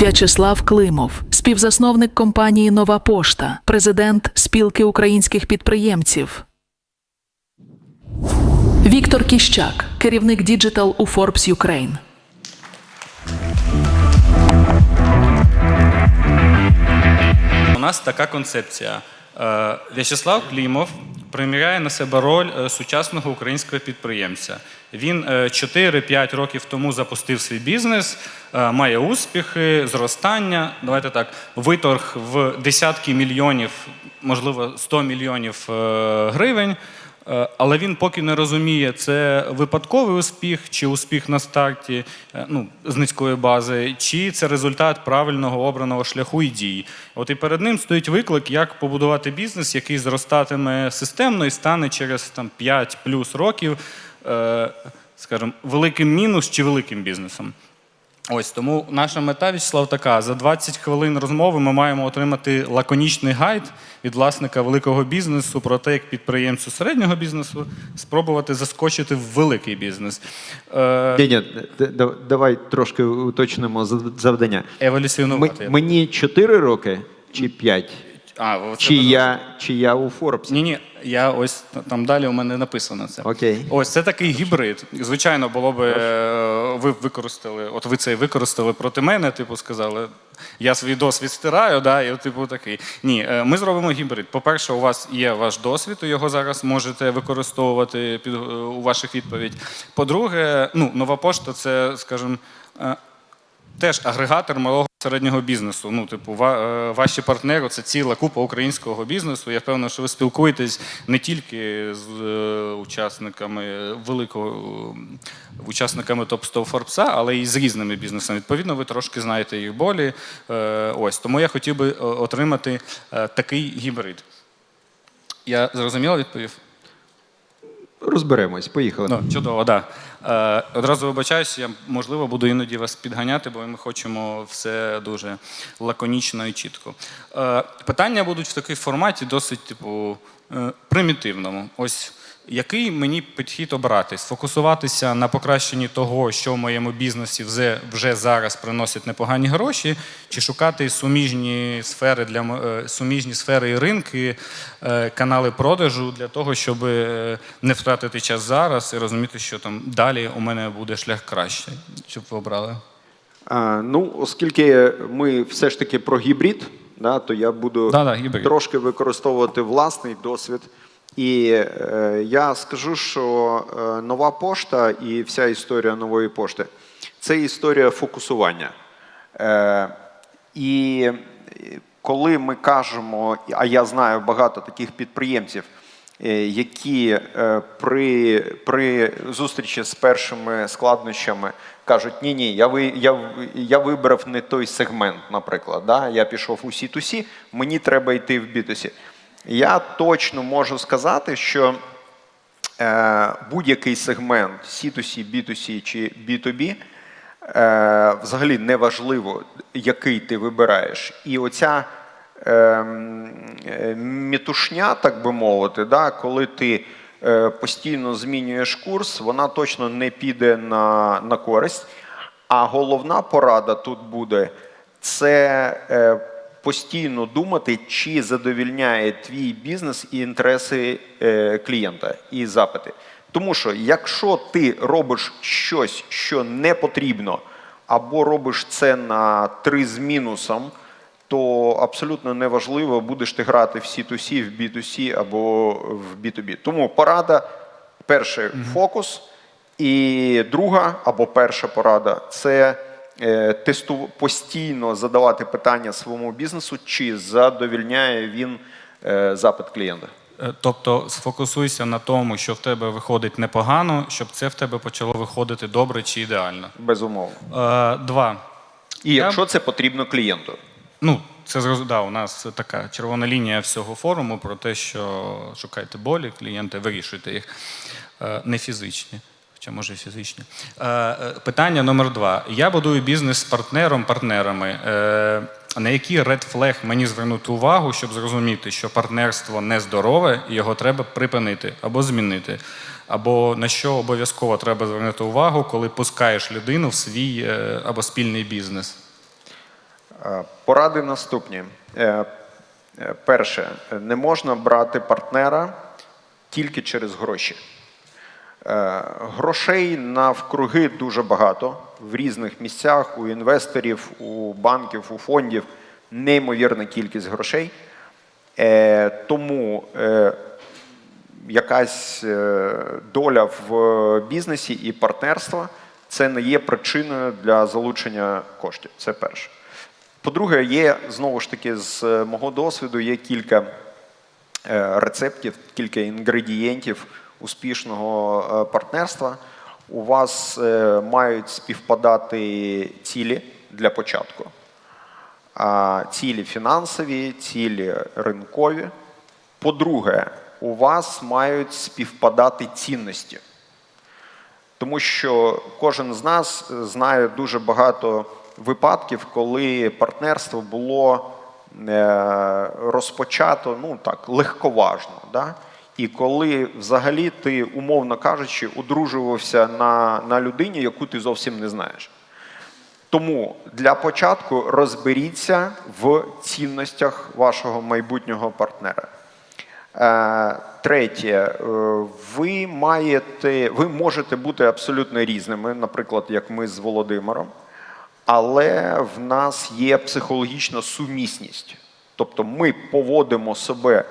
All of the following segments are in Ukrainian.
В'ячеслав Климов, співзасновник компанії Нова Пошта, президент спілки українських підприємців. Віктор Кіщак, керівник діджитал у Forbes Ukraine. У нас така концепція. Е, В'ячеслав Клімов приміряє на себе роль е, сучасного українського підприємця. Він е, 4-5 років тому запустив свій бізнес, е, має успіхи, зростання. Давайте так, виторг в десятки мільйонів, можливо, 100 мільйонів е, гривень. Е, Але він поки не розуміє, це випадковий успіх, чи успіх на старті е, ну, з низької бази, чи це результат правильного обраного шляху і дій. От і перед ним стоїть виклик, як побудувати бізнес, який зростатиме системно і стане через там, 5 плюс років, е, скажімо, великим мінус чи великим бізнесом. Ось тому наша мета, Вячеслав, така: за 20 хвилин розмови ми маємо отримати лаконічний гайд від власника великого бізнесу про те, як підприємцю середнього бізнесу спробувати заскочити в великий бізнес. Е, Ні, ні, давай трошки уточнимо зав- завдання. Еволюціонувати. мені 4 роки чи 5? А, Чи я, чи я у Форбсі? Ні, ні, я ось там далі у мене написано це. Окей. Ось це такий гібрид. Звичайно, було би е, ви використали, от ви це використали проти мене, типу сказали. Я свій досвід стираю, да, і типу такий. Ні, е, ми зробимо гібрид. По-перше, у вас є ваш досвід, його зараз можете використовувати під, е, у ваших відповідь. По-друге, ну, нова пошта це, скажімо, теж агрегатор малого середнього бізнесу. Ну, типу, е, ваші партнери це ціла купа українського бізнесу. Я впевнений, що ви спілкуєтесь не тільки з е, учасниками великого учасниками топ 100 Форбса, але й з різними бізнесами. Відповідно, ви трошки знаєте їх болі. Е, Ось тому я хотів би отримати такий гібрид. Я зрозуміло відповів? Розберемось, поїхали. Ну, чудово, так. Да. Е, одразу вибачаюсь, я можливо буду іноді вас підганяти, бо ми хочемо все дуже лаконічно і чітко. Е, питання будуть в такій форматі досить, типу, е, примітивному. Ось який мені підхід обрати? Сфокусуватися на покращенні того, що в моєму бізнесі вже, вже зараз приносить непогані гроші, чи шукати суміжні сфери для е, суміжні сфери і ринки, е, канали продажу для того, щоб е, не втратити час зараз і розуміти, що там далі у мене буде шлях краще, щоб ви обрали. А, ну, оскільки ми все ж таки про гібрид, да, то я буду Да-да, трошки використовувати власний досвід. І е, я скажу, що е, нова пошта і вся історія нової пошти це історія фокусування. Е, і коли ми кажемо, а я знаю багато таких підприємців, які при, при зустрічі з першими складнощами кажуть: ні, ні, я, ви, я, я вибрав не той сегмент, наприклад. Да? Я пішов у C2C, мені треба йти в B2C. Я точно можу сказати, що е, будь-який сегмент C2C, B2C чи B2B, е, взагалі неважливо, який ти вибираєш. І оця ем, е, мітушня, так би мовити, да, коли ти е, постійно змінюєш курс, вона точно не піде на, на користь. А головна порада тут буде це е, постійно думати, чи задовільняє твій бізнес і інтереси е, клієнта і запити. Тому що якщо ти робиш щось, що не потрібно, або робиш це на три з мінусом, то абсолютно неважливо, будеш ти грати в C2C, в B2C або в B2B. Тому порада перше фокус. І друга або перша порада це постійно задавати питання своєму бізнесу, чи задовільняє він е, запит клієнта. Е, Тобто сфокусуйся на тому, що в тебе виходить непогано, щоб це в тебе почало виходити добре чи ідеально. Безумовно. Е, Два. І Я- якщо це потрібно клієнту. Ну, це да, у нас така червона лінія всього форуму про те, що шукайте болі, клієнти, вирішуйте їх. Е, Не фізичні, хоча може і фізичні. Е, е, Питання номер два. Я будую бізнес з партнером, партнерами. Е, На який red flag мені звернути увагу, щоб зрозуміти, що партнерство нездорове і його треба припинити або змінити? Або на що обов'язково треба звернути увагу, коли пускаєш людину в свій або спільний бізнес? Поради наступні. Перше, не можна брати партнера тільки через гроші. Е, Грошей навкруги дуже багато в різних місцях, у інвесторів, у банків, у фондів неймовірна кількість грошей. Е, Тому е, якась доля в бізнесі і партнерства це не є причиною для залучення коштів. Це перше. По-друге, є знову ж таки з мого досвіду є кілька рецептів, кілька інгредієнтів успішного е, партнерства. У вас е, мають співпадати цілі для початку. Цілі фінансові, цілі ринкові. По-друге, у вас мають співпадати цінності. Тому що кожен з нас знає дуже багато випадків, коли партнерство було е, розпочато ну так, легковажно. Да? І коли взагалі ти, умовно кажучи, одружувався на, на людині, яку ти зовсім не знаєш. Тому для початку розберіться в цінностях вашого майбутнього партнера. Е, Третє, е, ви маєте, ви можете бути абсолютно різними, наприклад, як ми з Володимиром, але в нас є психологічна сумісність. Тобто ми поводимо себе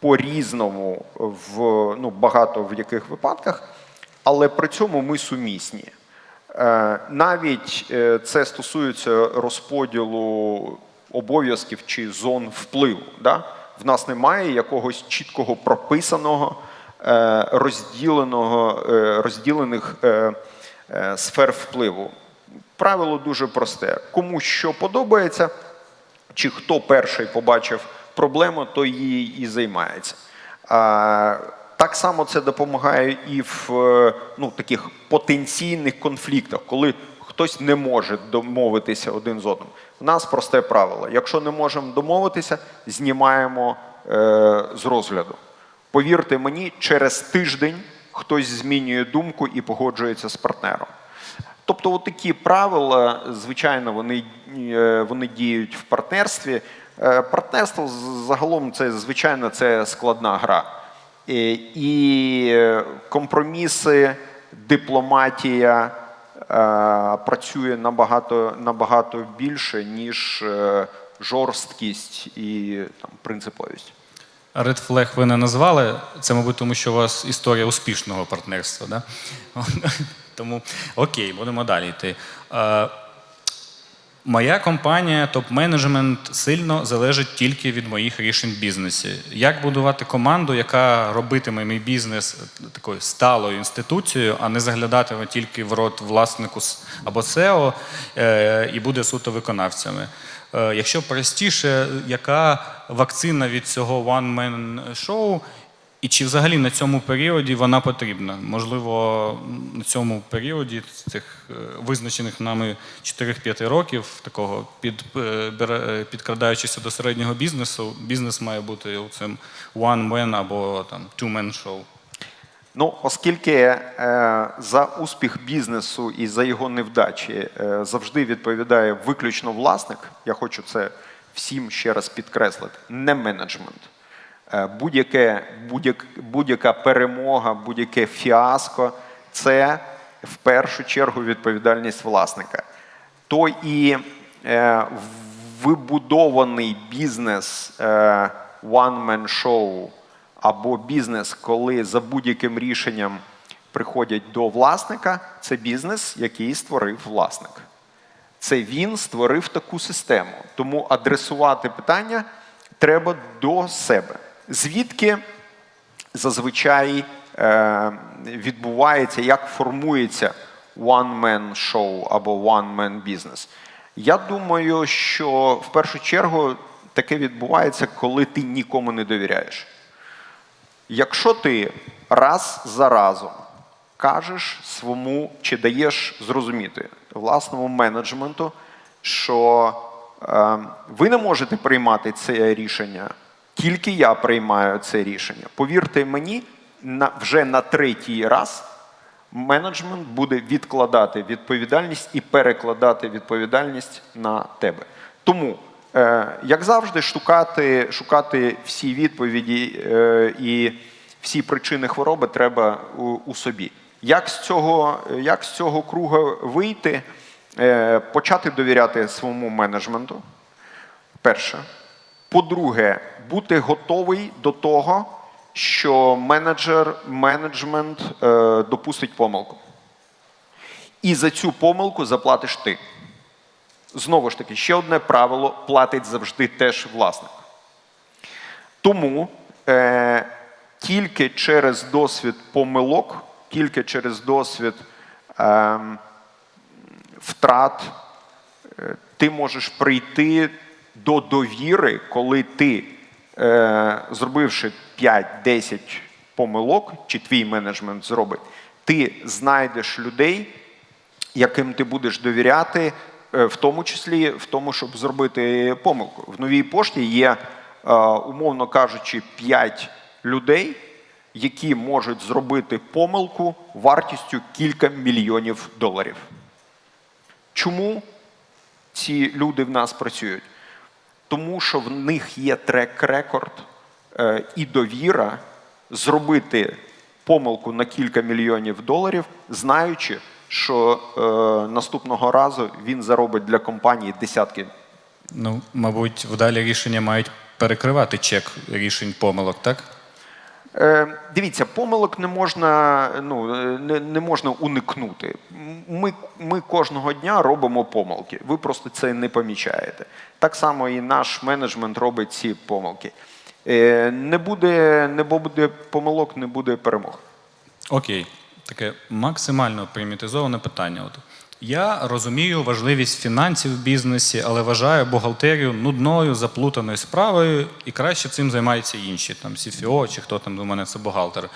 по-різному в ну, багато в яких випадках, але при цьому ми сумісні. Е, Навіть е, це стосується розподілу обов'язків чи зон впливу. Да? В нас немає якогось чіткого прописаного, е, розділеного, розділених сфер впливу. Правило дуже просте: кому що подобається, чи хто перший побачив проблему, то її і займається. Так само це допомагає і в е, ну, таких потенційних конфліктах, коли хтось не може домовитися один з одним. У нас просте правило: якщо не можемо домовитися, знімаємо е, з розгляду. Повірте мені, через тиждень хтось змінює думку і погоджується з партнером. Тобто, такі правила, звичайно, вони, е, вони діють в партнерстві. Е, Партнерство загалом це звичайно це складна гра. І, і е, компроміси, дипломатія е, працює набагато, набагато більше, ніж е, жорсткість і там, принциповість. Red Flag ви не назвали. Це, мабуть, тому що у вас історія успішного партнерства. Да? Тому окей, будемо далі йти. Моя компанія, топ-менеджмент сильно залежить тільки від моїх рішень в бізнесі. Як будувати команду, яка робитиме мій бізнес такою сталою інституцією, а не заглядатиме тільки в рот власнику або SEO е, і буде суто виконавцями. Е, Якщо простіше, яка вакцина від цього one-man show, і чи взагалі на цьому періоді вона потрібна? Можливо, на цьому періоді цих е, визначених нами 4-5 років, такого під, е, е, підкрадаючися до середнього бізнесу, бізнес має бути цим one-man або там two-man show. Ну, оскільки е, за успіх бізнесу і за його невдачі е, завжди відповідає виключно власник, я хочу це всім ще раз підкреслити, не менеджмент. Е, будь-яке, будь-як, будь-яка перемога, будь-яке фіаско це в першу чергу відповідальність власника. То і е, вибудований бізнес е, one-man show або бізнес, коли за будь-яким рішенням приходять до власника, це бізнес, який створив власник. Це він створив таку систему. Тому адресувати питання треба до себе. Звідки зазвичай е, відбувається, як формується one-man show або one-man business? Я думаю, що в першу чергу таке відбувається, коли ти нікому не довіряєш. Якщо ти раз за разом кажеш своєму чи даєш зрозуміти власному менеджменту, що е, ви не можете приймати це рішення, тільки я приймаю це рішення. Повірте мені, вже на третій раз менеджмент буде відкладати відповідальність і перекладати відповідальність на тебе. Тому, е, як завжди, шукати, шукати всі відповіді е, і всі причини хвороби треба у, собі. Як з цього, як з цього круга вийти? Е, почати довіряти своєму менеджменту. Перше. По-друге, бути готовий до того, що менеджер, менеджмент е, допустить помилку. І за цю помилку заплатиш ти. Знову ж таки, ще одне правило платить завжди теж власник. Тому е, тільки через досвід помилок, тільки через досвід е, втрат, е, ти можеш прийти до довіри, коли ти, е, зробивши 5-10 помилок, чи твій менеджмент зробить, ти знайдеш людей, яким ти будеш довіряти, е, в тому числі в тому, щоб зробити помилку. В новій пошті є, е, умовно кажучи, 5 людей, які можуть зробити помилку вартістю кілька мільйонів доларів. Чому ці люди в нас працюють? Тому що в них є трек-рекорд е, і довіра зробити помилку на кілька мільйонів доларів, знаючи, що е, наступного разу він заробить для компанії десятки. Ну, мабуть, вдалі рішення мають перекривати чек рішень помилок, так? Е, дивіться, помилок не можна, ну, е, не, не можна уникнути. Ми, ми кожного дня робимо помилки. Ви просто це не помічаєте. Так само і наш менеджмент робить ці помилки. Е, не, буде, не буде помилок, не буде перемог. Окей, таке максимально примітизоване питання. От. Я розумію важливість фінансів в бізнесі, але вважаю бухгалтерію нудною, заплутаною справою, і краще цим займаються інші, там CFO чи хто там до мене це бухгалтер.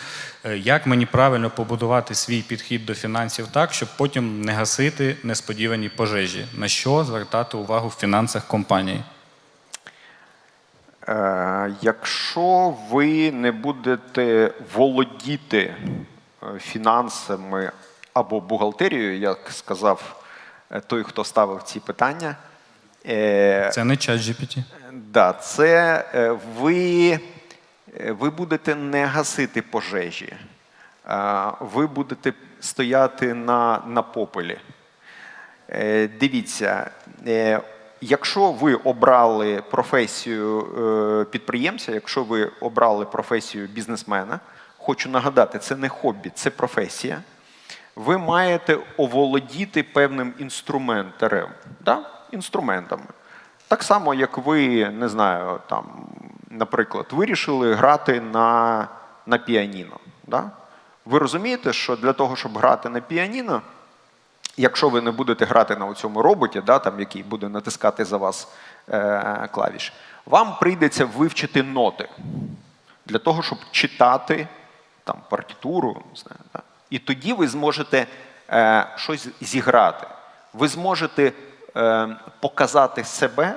Е, Як мені правильно побудувати свій підхід до фінансів так, щоб потім не гасити несподівані пожежі? На що звертати увагу в фінансах компанії? Е, якщо ви не будете володіти е, фінансами або бухгалтерією, як сказав е, той, хто ставив ці питання, е, Це не чат GPT. Да, це е, ви, ви будете не гасити пожежі, ви будете стояти на, на попелі. Дивіться, якщо ви обрали професію підприємця, якщо ви обрали професію бізнесмена, хочу нагадати, це не хобі, це професія. Ви маєте оволодіти певним інструментарем, да? інструментами. Так само, як ви, не знаю, там, наприклад, вирішили грати на, на піаніно. Да? Ви розумієте, що для того, щоб грати на піаніно, якщо ви не будете грати на цьому роботі, да, там, який буде натискати за вас е, клавіш, вам прийдеться вивчити ноти для того, щоб читати там, партитуру. Не знаю, да? І тоді ви зможете е, щось зіграти. Ви зможете е, показати себе,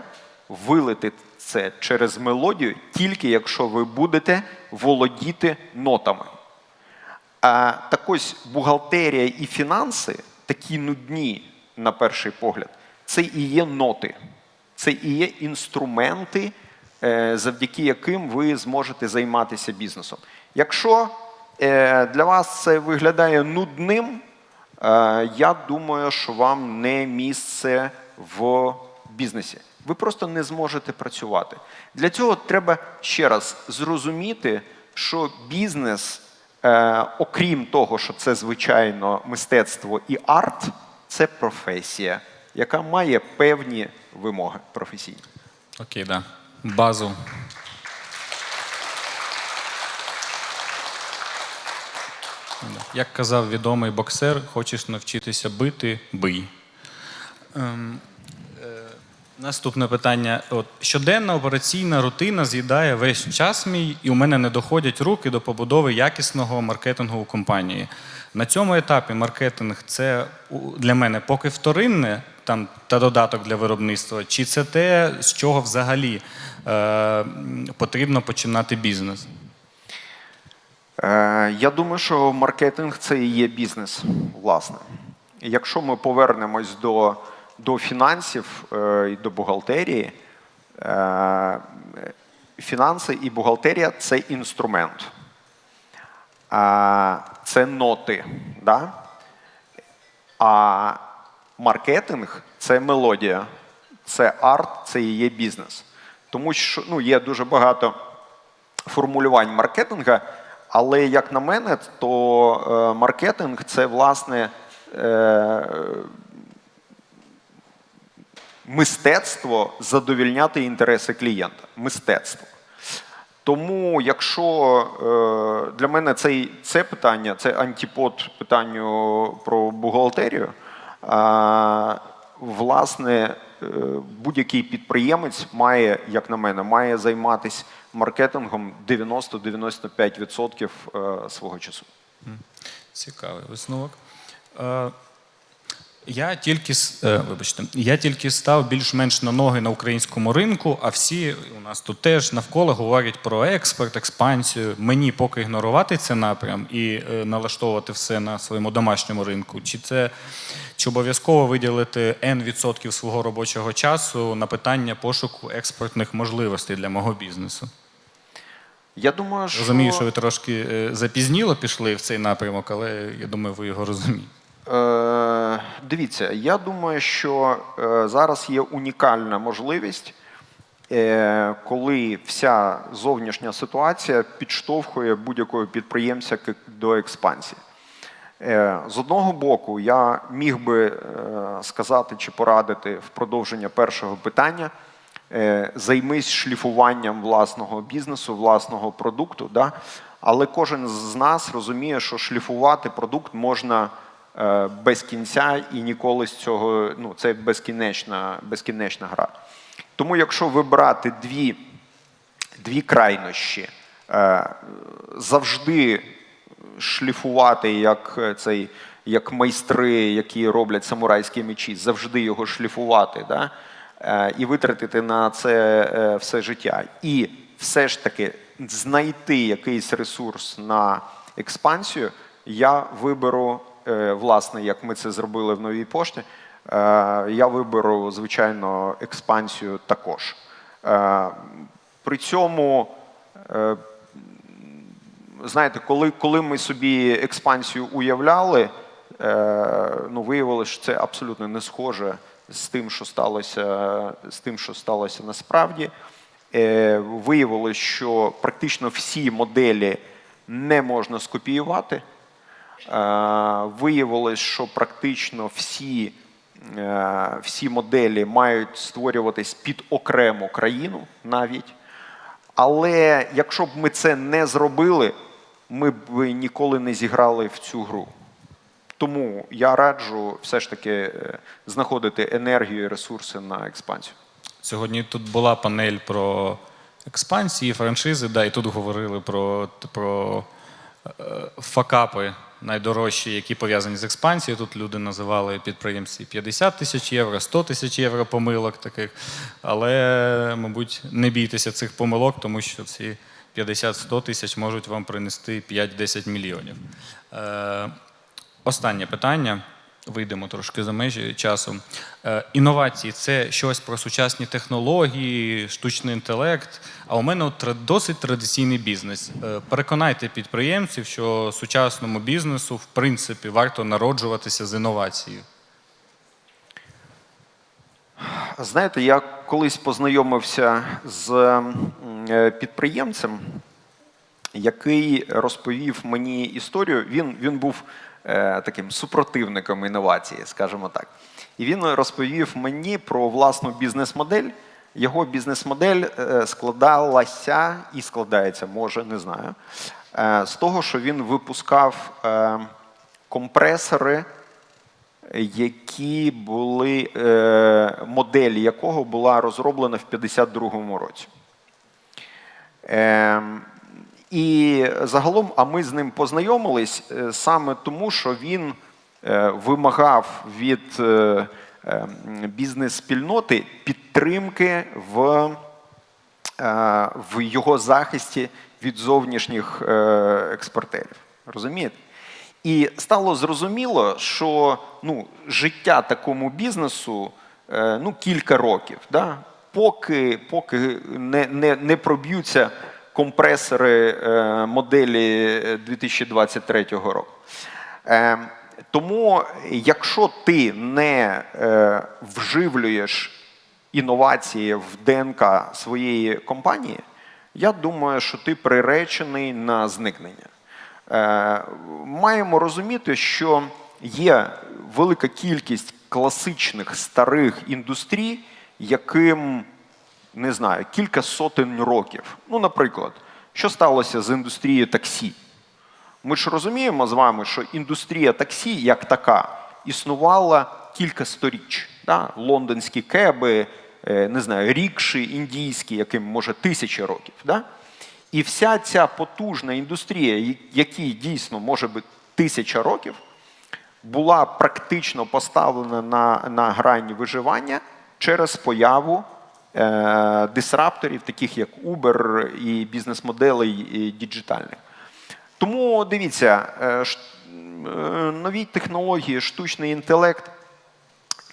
вилити це через мелодію, тільки якщо ви будете володіти нотами. А так ось бухгалтерія і фінанси такі нудні, на перший погляд, це і є ноти, це і є інструменти, е, завдяки яким ви зможете займатися бізнесом. Якщо для вас це виглядає нудним, е, я думаю, що вам не місце в бізнесі. Ви просто не зможете працювати. Для цього треба ще раз зрозуміти, що бізнес, е, окрім того, що це звичайно мистецтво і арт, це професія, яка має певні вимоги професійні. Окей, да. Базу. Як казав відомий боксер, хочеш навчитися бити бий. Ем, е, наступне питання. От, щоденна операційна рутина з'їдає весь час мій, і у мене не доходять руки до побудови якісного маркетингу у компанії. На цьому етапі маркетинг це для мене поки вторинне там, та додаток для виробництва, чи це те, з чого взагалі е, потрібно починати бізнес? Е, Я думаю, що маркетинг це і є бізнес, власне. Якщо ми повернемось до до фінансів е, і до бухгалтерії. Е, Фінанси і бухгалтерія це інструмент. Це ноти. Да? А маркетинг це мелодія, це арт, це і є бізнес. Тому що ну, є дуже багато формулювань маркетинга, але як на мене, то е, маркетинг це власне е, мистецтво задовільняти інтереси клієнта. Мистецтво. Тому, якщо е, для мене цей, це питання, це антипод питанню про бухгалтерію, власне, будь-який підприємець має, як на мене, має займатися маркетингом 90-95% е, свого часу. Цікавий висновок. Е, Я тільки, е, вибачте, я тільки став більш-менш на ноги на українському ринку, а всі у нас тут теж навколо говорять про експорт, експансію. Мені поки ігнорувати цей напрям і налаштовувати все на своєму домашньому ринку. Чи це чи обов'язково виділити N відсотків свого робочого часу на питання пошуку експортних можливостей для мого бізнесу? Я думаю, що Розумію, що ви трошки е, запізніло пішли в цей напрямок, але я думаю, ви його розумієте. Е, дивіться, я думаю, що е, зараз є унікальна можливість, е, коли вся зовнішня ситуація підштовхує будь-якого підприємця до експансії. Е, З одного боку, я міг би е, сказати чи порадити в продовження першого питання. Е, Займись шліфуванням власного бізнесу, власного продукту. Да? Але кожен з нас розуміє, що шліфувати продукт можна е, без кінця і ніколи з цього ну, це безкінечна, безкінечна гра. Тому, якщо вибрати дві дві крайнощі. Е, Завжди шліфувати як цей, як майстри, які роблять самурайські мечі, завжди його шліфувати, да? Е, і витратити на це е, все життя. І все ж таки знайти якийсь ресурс на експансію, я виберу, е, власне, як ми це зробили в новій пошті, я виберу, звичайно, експансію також. При цьому, знаєте, коли, коли ми собі експансію уявляли, ну, виявилося, що це абсолютно не схоже з тим, що сталося, з тим, що сталося насправді. Е, Виявилось, що практично всі моделі не можна скопіювати. Е, Виявилось, що практично всі, е, всі моделі мають створюватись під окрему країну навіть. Але якщо б ми це не зробили, ми б ніколи не зіграли в цю гру. Тому я раджу все ж таки е, знаходити енергію і ресурси на експансію. Сьогодні тут була панель про експансії, франшизи, да, і тут говорили про, про е, факапи найдорожчі, які пов'язані з експансією. Тут люди називали підприємці 50 тисяч євро, 100 тисяч євро помилок таких. Але, мабуть, не бійтеся цих помилок, тому що ці 50-100 тисяч можуть вам принести 5-10 мільйонів. Останнє питання. Вийдемо трошки за межі часу. Е, інновації це щось про сучасні технології, штучний інтелект. А у мене досить традиційний бізнес. Е, переконайте підприємців, що сучасному бізнесу в принципі варто народжуватися з інновацією. Знаєте, я колись познайомився з е, підприємцем, який розповів мені історію. Він, він був таким супротивником інновації, скажімо так. І він розповів мені про власну бізнес-модель. Його бізнес-модель е, складалася і складається, може, не знаю, е, з того, що він випускав е, компресори які були е, модель якого була розроблена в 52-му році. Ем, і загалом, а ми з ним познайомились е, саме тому, що він е, вимагав від е, е, бізнес-спільноти підтримки в, в його захисті від зовнішніх експортерів. Розумієте? І стало зрозуміло, що ну, життя такому бізнесу ну, кілька років, да? поки, поки не, не, не проб'ються компресори е, моделі 2023 року. Е, тому, якщо ти не е, вживлюєш інновації в ДНК своєї компанії, я думаю, що ти приречений на зникнення. Е, маємо розуміти, що є велика кількість класичних старих індустрій, яким не знаю, кілька сотень років. Ну, наприклад, що сталося з індустрією таксі? Ми ж розуміємо з вами, що індустрія таксі як така існувала кілька сторіч. Да? Лондонські кеби, е, не знаю, рікші індійські, яким може тисячі років. Да? І вся ця потужна індустрія, якій дійсно може бути тисяча років, була практично поставлена на, на грань виживання через появу дисрапторів, таких як Uber і бізнес-моделей діджитальних. Тому дивіться, е, е, нові технології, штучний інтелект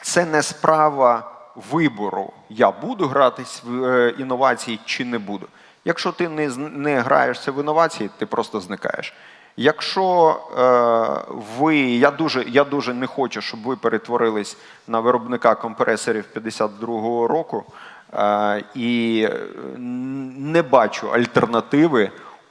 це не справа вибору. Я буду гратись в е, інновації чи не буду. Якщо ти не, не граєшся в інновації, ти просто зникаєш. Якщо е, ви, я дуже, я дуже не хочу, щоб ви перетворились на виробника компресорів 52-го року, е, і е, не бачу альтернативи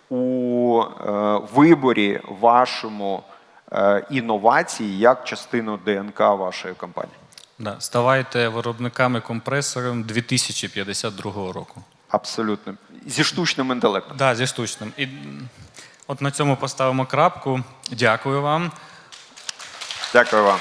у е, виборі вашому е, інновації як частину ДНК вашої компанії. Да. Ставайте виробниками компресорів 2052 року. Абсолютно. Зі штучним інтелектом. Да, зі штучним. І от на цьому поставимо крапку. Дякую вам. Дякую вам.